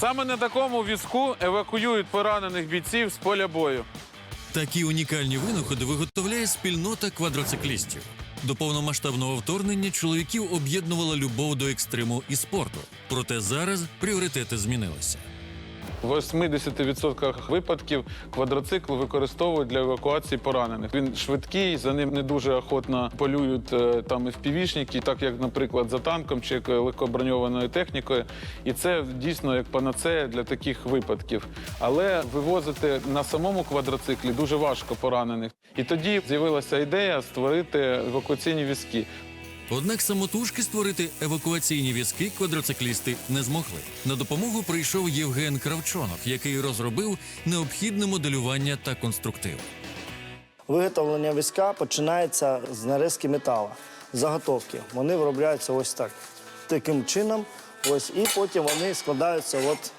Саме на такому візку евакуюють поранених бійців з поля бою. Такі унікальні винаходи виготовляє спільнота квадроциклістів. До повномасштабного вторгнення чоловіків об'єднувала любов до екстриму і спорту. Проте зараз пріоритети змінилися. В 80% випадків квадроцикл використовують для евакуації поранених. Він швидкий, за ним не дуже охотно полюють е, там і так як, наприклад, за танком чи легкоброньованою технікою. І це дійсно як панацея для таких випадків. Але вивозити на самому квадроциклі дуже важко поранених. І тоді з'явилася ідея створити евакуаційні візки. Однак самотужки створити евакуаційні візки квадроциклісти не змогли. На допомогу прийшов Євген Кравчонок, який розробив необхідне моделювання та конструктив. Виготовлення візка починається з нарізки металу, заготовки. Вони виробляються ось так. Таким чином, ось, і потім вони складаються от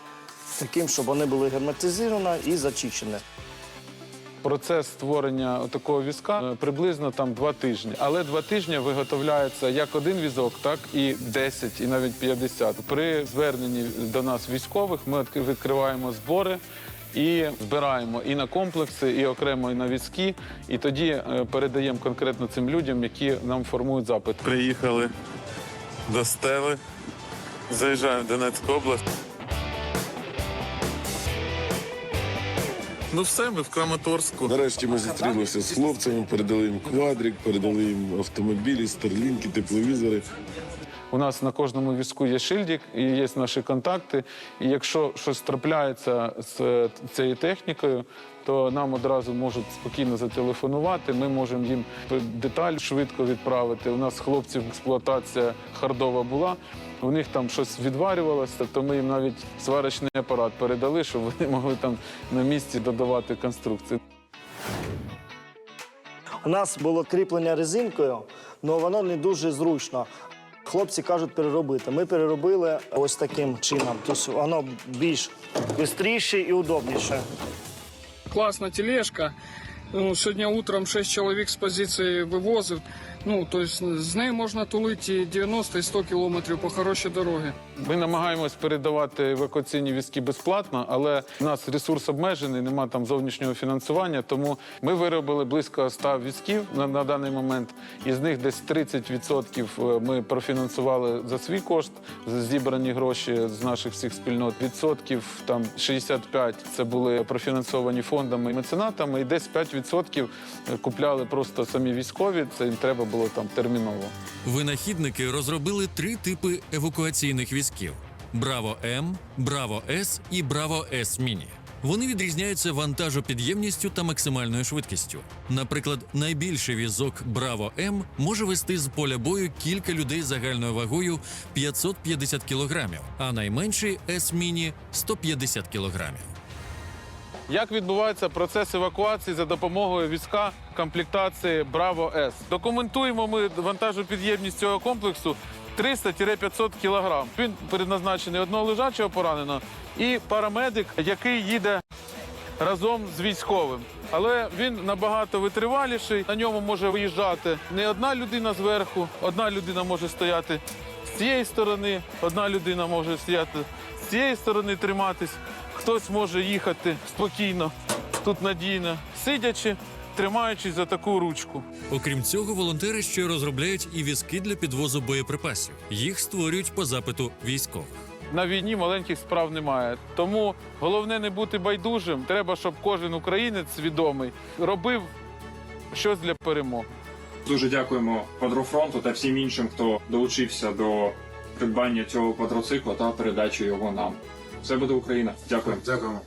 таким, щоб вони були герметизовані і зачищені. Процес створення такого візка е, приблизно там два тижні. Але два тижні виготовляється як один візок, так і 10, і навіть 50. При зверненні до нас військових ми відкриваємо збори. І збираємо і на комплекси, і окремо і на візки, і тоді е, передаємо конкретно цим людям, які нам формують запит. Приїхали до стели, заїжджаємо в Донецьку область. Ну все, ми в Краматорську. Нарешті ми зустрілися з хлопцями, передали їм квадрик, передали їм автомобілі, старлінки, тепловізори. У нас на кожному візку є шильдик і є наші контакти. І якщо щось трапляється з е, цією технікою, то нам одразу можуть спокійно зателефонувати. Ми можемо їм деталь швидко відправити. У нас хлопців експлуатація хардова була. У них там щось відварювалося, то ми їм навіть сварочний апарат передали, щоб вони могли там на місці додавати конструкції. У нас було кріплення резинкою, але воно не дуже зручно. Хлопці кажуть переробити. Ми переробили ось таким чином. Тобто воно більш швидше і удобніше. класна тележка. Ну, сьогодні утром 6 чоловік з позиції вивозив. Ну, тобто з нею можна тулити 90 і 100 кілометрів по хорошій дорогі. Ми намагаємось передавати евакуаційні візки безплатно, але у нас ресурс обмежений, немає там зовнішнього фінансування. Тому ми виробили близько 100 візків на, на даний момент. Із них десь 30% ми профінансували за свій кошт, зібрані гроші з наших всіх спільнот. Відсотків там 65 це були профінансовані фондами і меценатами, і десь 5% купляли просто самі військові. Це їм треба було там терміново. Винахідники розробили три типи евакуаційних візків: Браво М, Браво С і Браво С Міні. Вони відрізняються вантажопідємністю та максимальною швидкістю. Наприклад, найбільший візок Браво М може вести з поля бою кілька людей загальною вагою 550 кілограмів, а найменший С Міні 150 кілограмів. Як відбувається процес евакуації за допомогою візка комплектації Браво С? Документуємо ми вантажопідємність цього комплексу 300-500 кг. Він передназначений одного лежачого пораненого і парамедик, який їде разом з військовим. Але він набагато витриваліший. На ньому може виїжджати не одна людина зверху, одна людина може стояти з цієї сторони, одна людина може стояти з цієї сторони триматись. Хтось може їхати спокійно, тут надійно, сидячи, тримаючись за таку ручку. Окрім цього, волонтери ще розробляють і візки для підвозу боєприпасів. Їх створюють по запиту військових. На війні маленьких справ немає. Тому головне не бути байдужим. Треба, щоб кожен українець свідомий робив щось для перемоги. Дуже дякуємо квадрофронту та всім іншим, хто долучився до придбання цього квадроцикла та передачі його нам. Все буде Україна. Дякую. Дякуємо.